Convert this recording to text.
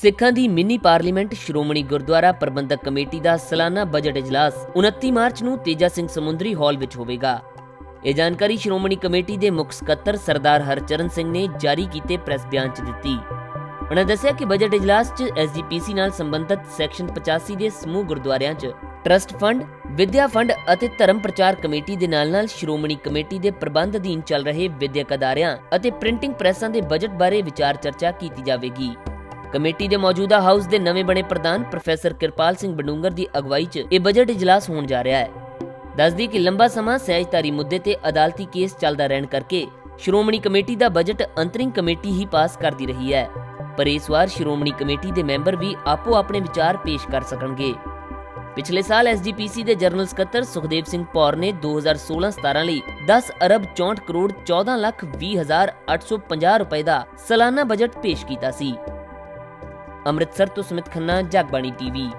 ਸਿੱਖਾਂ ਦੀ mini parliament Shiromani Gurdwara Prabandhak committee ਦਾ ਸਾਲਾਨਾ budget ਇਜਲਾਸ 29 ਮਾਰਚ ਨੂੰ ਤੇਜਾ ਸਿੰਘ ਸਮੁੰਦਰੀ ਹਾਲ ਵਿੱਚ ਹੋਵੇਗਾ। ਇਹ ਜਾਣਕਾਰੀ ਸ਼੍ਰੋਮਣੀ ਕਮੇਟੀ ਦੇ ਮੁੱਖ ਸਕੱਤਰ ਸਰਦਾਰ ਹਰਚਰਨ ਸਿੰਘ ਨੇ ਜਾਰੀ ਕੀਤੇ ਪ੍ਰੈਸ ਬਿਆਨ 'ਚ ਦਿੱਤੀ। ਉਹਨਾਂ ਦੱਸਿਆ ਕਿ ਬਜਟ ਇਜਲਾਸ 'ਚ ਐਸਜੀਪੀਸੀ ਨਾਲ ਸੰਬੰਧਿਤ ਸੈਕਸ਼ਨ 85 ਦੇ ਸਮੂਹ ਗੁਰਦੁਆਰਿਆਂ 'ਚ ਟਰਸਟ ਫੰਡ, ਵਿਦਿਆ ਫੰਡ ਅਤੇ ਧਰਮ ਪ੍ਰਚਾਰ ਕਮੇਟੀ ਦੇ ਨਾਲ-ਨਾਲ ਸ਼੍ਰੋਮਣੀ ਕਮੇਟੀ ਦੇ ਪ੍ਰਬੰਧ ਅਧੀਨ ਚੱਲ ਰਹੇ ਵਿਦਿਅਕ ਅਦਾਰਿਆਂ ਅਤੇ ਪ੍ਰਿੰਟਿੰਗ ਪ੍ਰੈਸਾਂ ਦੇ ਬਜਟ ਬਾਰੇ ਵਿਚਾਰ ਚਰਚਾ ਕੀਤੀ ਜਾਵੇਗੀ। ਕਮੇਟੀ ਦੇ ਮੌਜੂਦਾ ਹਾਊਸ ਦੇ ਨਵੇਂ ਬਣੇ ਪ੍ਰਧਾਨ ਪ੍ਰੋਫੈਸਰ ਕਿਰਪਾਲ ਸਿੰਘ ਬਡੂੰਗਰ ਦੀ ਅਗਵਾਈ 'ਚ ਇਹ ਬਜਟ ਇਜਲਾਸ ਹੋਣ ਜਾ ਰਿਹਾ ਹੈ। ਦੱਸਦੀ ਕਿ ਲੰਬਾ ਸਮਾਂ ਸਹਿਜਧਾਰੀ ਮੁੱਦੇ ਤੇ ਅਦਾਲਤੀ ਕੇਸ ਚੱਲਦਾ ਰਹਿਣ ਕਰਕੇ ਸ਼੍ਰੋਮਣੀ ਕਮੇਟੀ ਦਾ ਬਜਟ ਅੰਤਰਿੰਗ ਕਮੇਟੀ ਹੀ ਪਾਸ ਕਰਦੀ ਰਹੀ ਹੈ। ਪਰ ਇਸ ਵਾਰ ਸ਼੍ਰੋਮਣੀ ਕਮੇਟੀ ਦੇ ਮੈਂਬਰ ਵੀ ਆਪੋ ਆਪਣੇ ਵਿਚਾਰ ਪੇਸ਼ ਕਰ ਸਕਣਗੇ। ਪਿਛਲੇ ਸਾਲ ਐਸਜੀਪੀਸੀ ਦੇ ਜਨਰਲ ਸਕੱਤਰ ਸੁਖਦੇਵ ਸਿੰਘ ਪੌਰ ਨੇ 2016-17 ਲਈ 10 ਅਰਬ 64 ਕਰੋੜ 14 ਲੱਖ 20 ਹਜ਼ਾਰ 850 ਰੁਪਏ ਦਾ ਸਾਲਾਨਾ ਬਜਟ ਪੇਸ਼ ਕੀਤਾ ਸੀ। ਅੰਮ੍ਰਿਤਸਰ ਤੋਂ ਸੁਮਿਤ ਖੰਨਾ ਜਗਬਾਣੀ ਟੀਵੀ।